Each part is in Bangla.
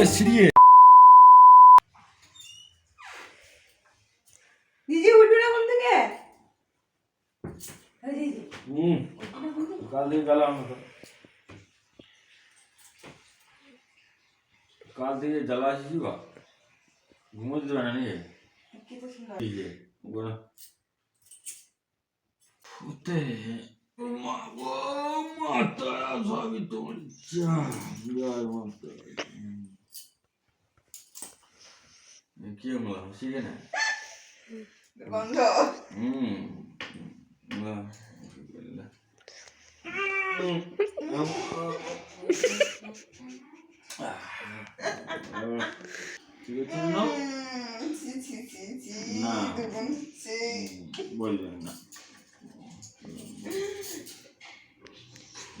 সিরিয়াস সিরিয়াস দিদি উঠবে না কোন থেকে আরে দিদি হুম কাল থেকে গেলাম তো। কাল থেকে জ্বালা আসিস বা ঘুমোতে দেবে না নাকি কি তো সুন্দর এই যে ওগুলো ফুটে মা গো মাথা সবই তোমার যা জয় মাতা হুম। এ কি হলো? শিখে না। গন্ধ হুম। না। বলবেন না।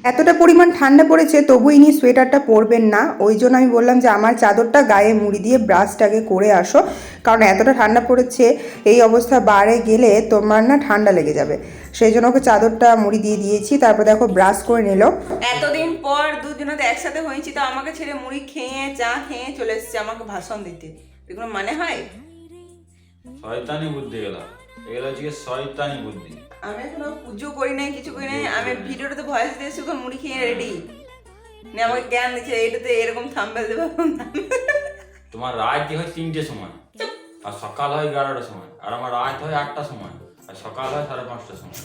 এতটা পরিমাণ ঠান্ডা পড়েছে তবু ইনি সোয়েটারটা পরবেন না। ওই জন্য আমি বললাম যে আমার চাদরটা গায়ে মুড়ি দিয়ে ব্রাশটাকে করে আসো কারণ এতটা ঠান্ডা পড়েছে এই অবস্থা বারে গেলে তোমার না ঠান্ডা লেগে যাবে। সেই জন্য ওকে চাদরটা মুড়ি দিয়ে দিয়েছি তারপর দেখো ব্রাশ করে নিল। এতদিন পর দুজনে তো একসাথে হয়েছি তো আমাকে ছেড়ে মুড়ি খেয়ে চা খেয়ে চলে এসেছে আমাকে ভাষণ দিতে। এগুলো মানে হয়? শয়তানি বুদ্ধি গেল এগুলো হচ্ছে শয়তানি বুদ্ধি। আমি এখনও পুজো করি নাই কিছু করি নাই আমি ভিডিওটাতে ভয়েস দিয়েছি ওখানে মুড়ি খেয়ে রেডি নিয়ে আমাকে জ্ঞান দিচ্ছে এইটাতে এরকম থাম্বেল দেবো তোমার রাত হয় তিনটে সময় আর সকাল হয় এগারোটার সময় আর আমার রাত হয় আটটার সময় আর সকাল হয় সাড়ে পাঁচটার সময়।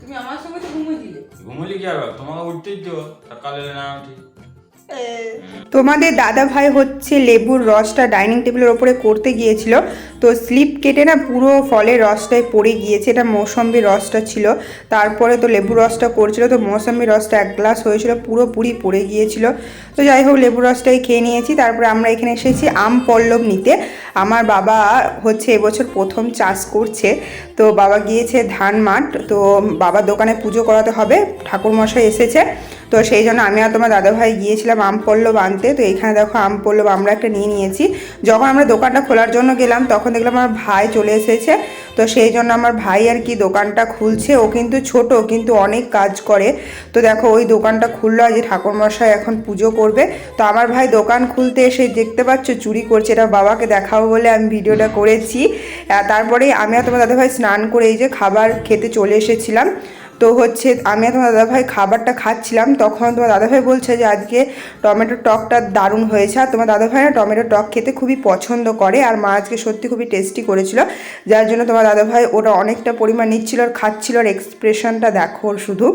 তুমি আমার সঙ্গে তো ঘুমিয়ে দিলে। ঘুমলি কি হবে তোমাকে উঠতেই তো সকালে না উঠি। তোমাদের দাদা ভাই হচ্ছে লেবুর রসটা ডাইনিং টেবিলের ওপরে করতে গিয়েছিল। তো স্লিপ কেটে না পুরো ফলের রসটাই পড়ে গিয়েছে। এটা মৌসম্বির রসটা ছিল। তারপরে তো লেবুর রসটা করছিল। তো মৌসম্বির রসটা এক গ্লাস হয়েছিল, পুরোপুরি পড়ে গিয়েছিল। তো যাই হোক, লেবুর রসটাই খেয়ে নিয়েছি। তারপরে আমরা এখানে এসেছি আম পল্লব নিতে। আমার বাবা হচ্ছে এবছর প্রথম চাষ করছে। তো বাবা গিয়েছে ধান মাঠ। তো বাবার দোকানে পুজো করাতে হবে। ঠাকুরমশাই এসেছে। তো সেই জন্য আমি আর তোমার দাদাভাই গিয়েছিলাম আম পল্লব আনতে। তো এখানে দেখো আম পল্লব আমরা একটা নিয়ে নিয়েছি। যখন আমরা দোকানটা খোলার জন্য গেলাম, তখন দেখলাম আমার ভাই চলে এসেছে। তো সেই জন্য আমার ভাই আর কি দোকানটা খুলছে। ও কিন্তু ছোট, কিন্তু অনেক কাজ করে। তো দেখো ওই দোকানটা খুললো, আজ ঠাকুরমশাই এখন পুজো করবে। তো আমার ভাই দোকান খুলতে এসে দেখতে পাচ্ছ, চুরি করছে। এটা বাবাকে দেখাবো বলে আমি ভিডিওটা করেছি। তারপরে আমি আর তোমার দাদাভাই স্নান করে এই যে খাবার খেতে চলে এসেছিলাম। তো হচ্ছে আমি আর তোমার দাদাভাই খাবারটা খাচ্ছিলাম, তখন তোমার দাদাভাই বলছে যে আজকে টমেটো টকটা দারুণ হয়েছে। আর তোমার দাদাভাই না টমেটো টক খেতে খুবই পছন্দ করে আর মা আজকে সত্যি খুবই টেস্টি করেছিল। যার জন্য তোমার দাদাভাই ওটা অনেকটা পরিমাণ নিচ্ছিল আর খাচ্ছিল আর এক্সপ্রেশনটা দেখো শুধু।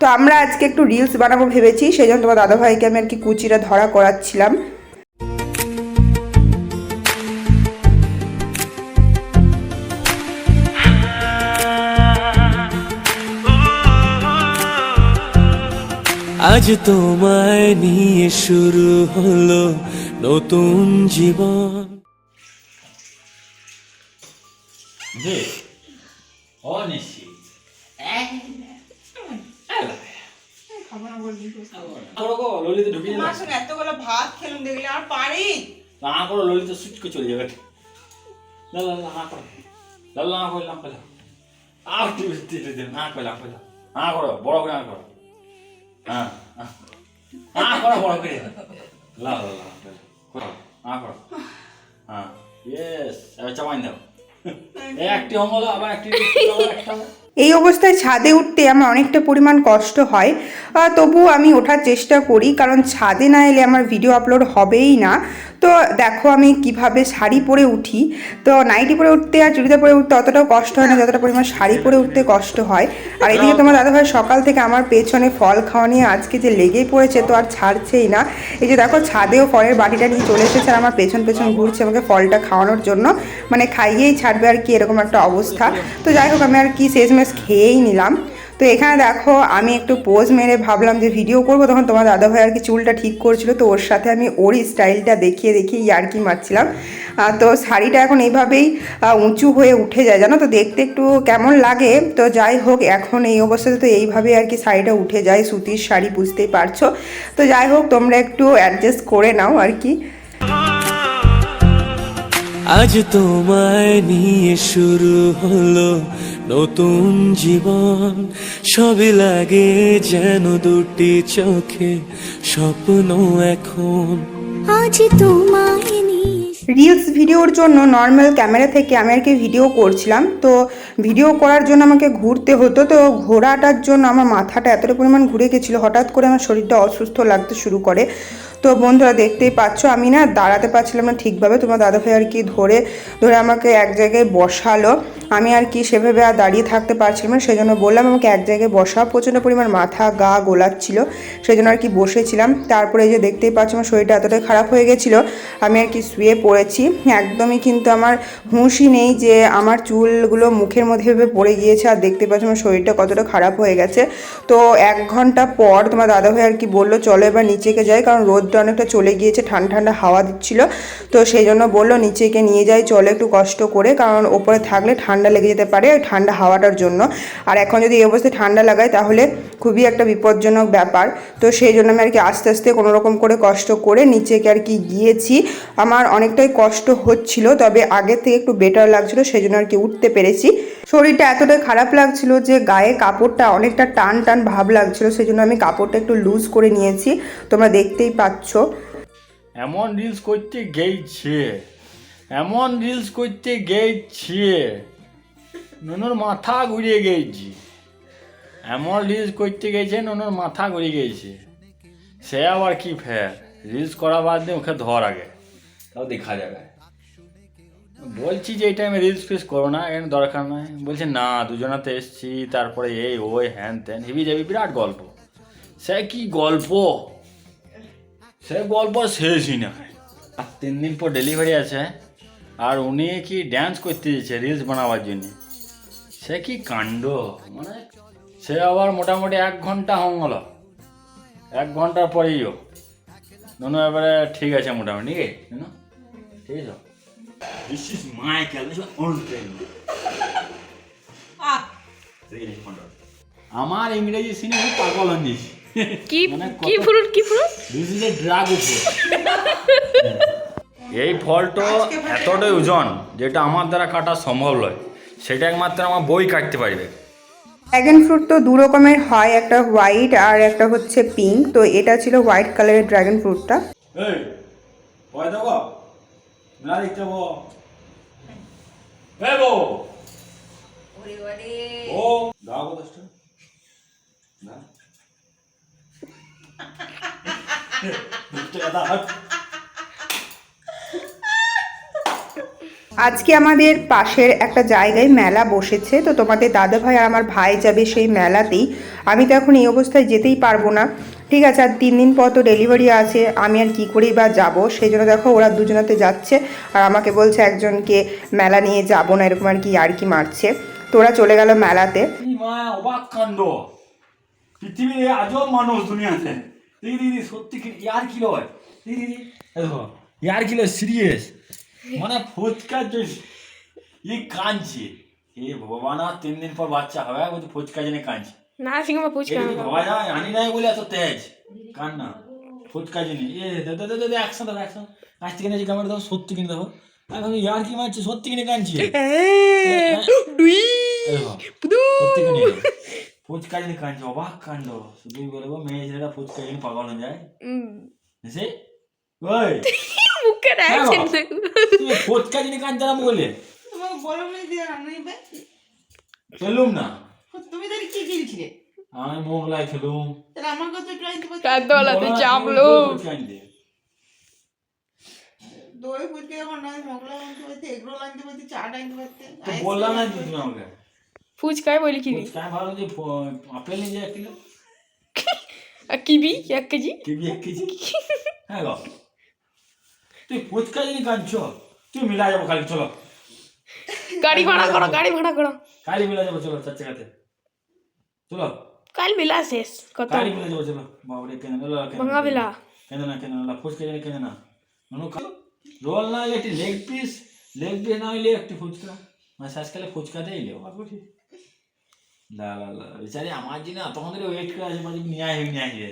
তো আমরা আজকে একটু রিলস বানাবো ভেবেছি, সেই জন্য তোমার দাদাভাইকে আমি আর কি কুচিটা ধরা করাচ্ছিলাম। আজ তোমায় নিয়ে শুরু হলো নতুন জীবন। ভাত খেলুন দেখলে আর পারি? না করো ললিতে চলে যাবে। না করো। না টিভি না করো বড় করে না করো। হ্যাঁ হ্যাঁ। না করো করে লা লা লা করো না করো। হ্যাঁ ইয়েস এবার চামাই দাও। এই একটি অঙ্গল আবার একটি একটা এই অবস্থায় ছাদে উঠতে আমার অনেকটা পরিমাণ কষ্ট হয়। তবু তবুও আমি ওঠার চেষ্টা করি কারণ ছাদে না এলে আমার ভিডিও আপলোড হবেই না। তো দেখো আমি কীভাবে শাড়ি পরে উঠি। তো নাইটি পরে উঠতে আর চুড়িদার পরে উঠতে অতটাও কষ্ট হয় না, যতটা পরিমাণ শাড়ি পরে উঠতে কষ্ট হয়। আর এদিকে তোমার দাদাভাই সকাল থেকে আমার পেছনে ফল খাওয়া নিয়ে আজকে যে লেগেই পড়েছে তো আর ছাড়ছেই না। এই যে দেখো ছাদেও ফলের বাটিটা নিয়ে চলে এসেছে আর আমার পেছন পেছন ঘুরছে আমাকে ফলটা খাওয়ানোর জন্য। মানে খাইয়েই ছাড়বে আর কি এরকম একটা অবস্থা। তো যাই হোক আমি আর কি শেষমেশ খেয়েই নিলাম। তো এখানে দেখো, আমি একটু পোজ মেরে ভাবলাম যে ভিডিও করব, তখন তোমার দাদাভাই আর কি চুলটা ঠিক করছিল, তো ওর সাথে আমি ওর স্টাইলটা দেখিয়ে দেখিয়ে ইয়ার্কি মারছিলাম। তো শাড়িটা এখন এইভাবেই উঁচু হয়ে উঠে যায়, জানো তো? দেখতে একটু কেমন লাগে। তো যাই হোক, এখন এই অবস্থাতে তো এইভাবে আর কি শাড়িটা উঠে যায়, সুতির শাড়ি, বুঝতেই পারছ। তো যাই হোক, তোমরা একটু অ্যাডজাস্ট করে নাও আর কি। আজ তোমায় নিয়ে শুরু হলো নতুন জীবন। সবই লাগে যেন দুটি চোখে স্বপ্ন এখন। আজ তোমায় রিলস ভিডিওর জন্য নর্মাল ক্যামেরা থেকে আমি আর কি ভিডিও করছিলাম। তো ভিডিও করার জন্য আমাকে ঘুরতে হতো। তো ঘোরাটার জন্য আমার মাথাটা এতটা পরিমাণ ঘুরে গেছিল হঠাৎ করে আমার শরীরটা অসুস্থ লাগতে শুরু করে। তো বন্ধুরা দেখতেই পাচ্ছ, আমি না দাঁড়াতে পারছিলাম না ঠিকভাবে। তোমার দাদাভাই আর কি ধরে ধরে আমাকে এক জায়গায় বসালো। আমি আর কি সেভাবে আর দাঁড়িয়ে থাকতে পারছিলাম না সেই জন্য বললাম আমাকে এক জায়গায় বসা প্রচণ্ড পরিমাণ মাথা, গা গোলাচ্ছিল সেই জন্য আর কি বসেছিলাম। তারপরে যে দেখতেই পাচ্ছ, আমার শরীরটা এতটাই খারাপ হয়ে গেছিল, আমি আর কি শুয়ে পড়েছি। একদমই কিন্তু আমার হুঁশই নেই যে আমার চুলগুলো মুখের মধ্যে ভেবে পড়ে গিয়েছে, আর দেখতে পাচ্ছ আমার শরীরটা কতটা খারাপ হয়ে গেছে। তো এক ঘণ্টা পর তোমার দাদাভাই আর কি বলল, চলো এবার নিচেকে যাই, কারণ রোদটা অনেকটা চলে গিয়েছে, ঠান্ডা ঠান্ডা হাওয়া দিচ্ছিল। তো সেই জন্য বলল, নিচেকে নিয়ে যাই, চলে একটু কষ্ট করে, কারণ ওপরে থাকলে ঠান্ডা লেগে যেতে পারে ওই ঠান্ডা হাওয়াটার জন্য। আর এখন যদি এই অবস্থায় ঠান্ডা লাগায় তাহলে খুবই একটা বিপজ্জনক ব্যাপার। তো সেই জন্য আমি আর কি আস্তে আস্তে কোনো রকম করে কষ্ট করে নিচেকে আর কি গিয়েছি। আমার অনেকটাই কষ্ট হচ্ছিল, তবে আগের থেকে একটু বেটার লাগছিল, সেই জন্য আর কি উঠতে পেরেছি। শরীরটা এতটাই খারাপ লাগছিল যে গায়ে কাপড়টা অনেকটা টান টান ভাব লাগছিল সেই জন্য আমি কাপড়টা একটু লুজ করে নিয়েছি। তোমরা দেখতেই পাচ্ছ। এমন রিলস করতে গেইছে। এমন রিলস করতে গেইছে। ননুর মাথা ঘুরিয়ে গেছি এমন রিলস করতে গেছে ননুর মাথা ঘুরিয়ে গেছে সে আবার কি ফের? রিলস করা বাদ দিয়ে ওকে ধর আগে। তাও দেখা যাবে। বলছি যে এই টাইমে রিলস ফিলস করো না, এখানে দরকার নাই। বলছে, না, দুজনাতে এসছি, তারপরে এই, ওই, হ্যান ত্যান হেবি যাবি, বিরাট গল্প। সে কি গল্প? সে গল্প শেষই না। আর তিন দিন পর ডেলিভারি আছে, আর উনি কি ড্যান্স করতে দিয়েছে রিলস বানাবার জন্য। সে কি কাণ্ড? মানে সে আবার মোটামুটি এক ঘণ্টা হল এক ঘণ্টার পরেইও নুনু এবারে ঠিক আছে মোটামুটি ঠিক আছে ঠিক আছে? দিস ইজ মাই ক্যালকুলেশন আমার ইংরেজি সিনেমা পাগল হন দিয়েছি কি মানে কি ফ্রুট কি fruit? This is a drug এই ফলটা এতটাই ওজন যেটা আমার দ্বারা কাটা সম্ভব নয়। সেটা একমাত্র আমার বই কাটতে পারবে। ড্রাগন ফ্রুট তো দু রকমের হয় একটা হোয়াইট আর একটা হচ্ছে পিঙ্ক তো এটা ছিল হোয়াইট কালারের ড্রাগন ফ্রুটটা এই ভয় দেবো না দেখতে বো বো ও দাও না। দাও। আজকে আমাদের পাশের একটা জায়গায় মেলা বসেছে তো তোমাদের দাদা ভাই আর আমার ভাই যাবে সেই মেলাতেই। আমি তো এখন এই অবস্থায় যেতেই পারব না। ঠিক আছে, আর তিন দিন পর তো ডেলিভারি আছে আমি আর কি করেই বা যাব? সেই জন্য দেখো, ওরা দুজনাতে যাচ্ছে, আর আমাকে বলছে একজনকে মেলা নিয়ে যাব না, এরকম আর কি আর কি মারছে। তো ওরা চলে গেল মেলাতে। পৃথিবীর দিদি ইয়ার সিরিয়াস মানে ই কাঁদছে। এ ভগবান তিন দিন পর বাচ্চা হবে বলছে ফুচকা জন্য কাঁদছে। নার্সিংহোমে ফুচকা এই বাবা যায় আনি নাই বলে এত তেজ। কান না ফুচকা জন্য এ দাদা দাদা দাদা একসাথে দাদা একসাথে কাছ থেকে নিয়ে ক্যামেরা দাও সত্যি কিনে দেখো। আমি ভাবি ইয়ার কি মারছে? সত্যি কিনে কাঁদছে এই সত্যি কিনে ফুচকা জন্য কাঁদছে অবাক কাণ্ড। শুধুই বলব মেয়ে ছেলেরা ফুচকা জন্য পাগল হয়ে যায়। সে ওই। মুখে হ্যাঁ, রাখছেন তুমি ফুচকা জন্য কাঁদছে না বলে দিয়ে আনবে চলুম না। তুমি তাহলে কি কিনছিলে আমি মোগলাই খেলুম। তাহলে আমাকে তো একটু আনতে তুমি ফুচকা আনতে। দই ফুচকা যখন নয় মোগলাই আনতে পারতে এগরোল আনতে পারতে চাট আনতে পারতে তো বললাম না তুমি আমাকে। ফুচকায় বলি কিনি। ফুচকা ভালো যে আপেল নিয়ে এক কিলো আর কিবি এক কেজি? কেজি এক কেজি। হ্যাঁ গো। তুই ফুচকা জিনিস কাঁদছ তুই মিলা যাব খালি চলো। গাড়ি ভাড়া করো গাড়ি ভাড়া করো। কালি মিলা যাব চলো চার চাকাতে চলো। কাল মেলা শেষ কত? কালি মিলা যাব চলো। বাবরে কেন ভাঙা বেলা কেন না কেন না ফুচকা জিনিস কেন না ননু রোল না একটি লেগ পিস লেগ পিস না হলে একটি ফুচকা। মানে শেষকালে ফুচকা দেই লেও লা লা লা বেচারি আমার জন্য তখন ধরে ওয়েট করে আছে মানে নিয়ে আসবে নিয়ে আসবে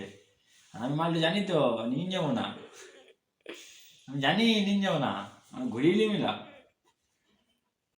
আমি মালটা জানি তো নিয়ে যাব না। আমি জানি নিয়ে যাব না। আমি ঘুরিয়ে নিয়ে মিলা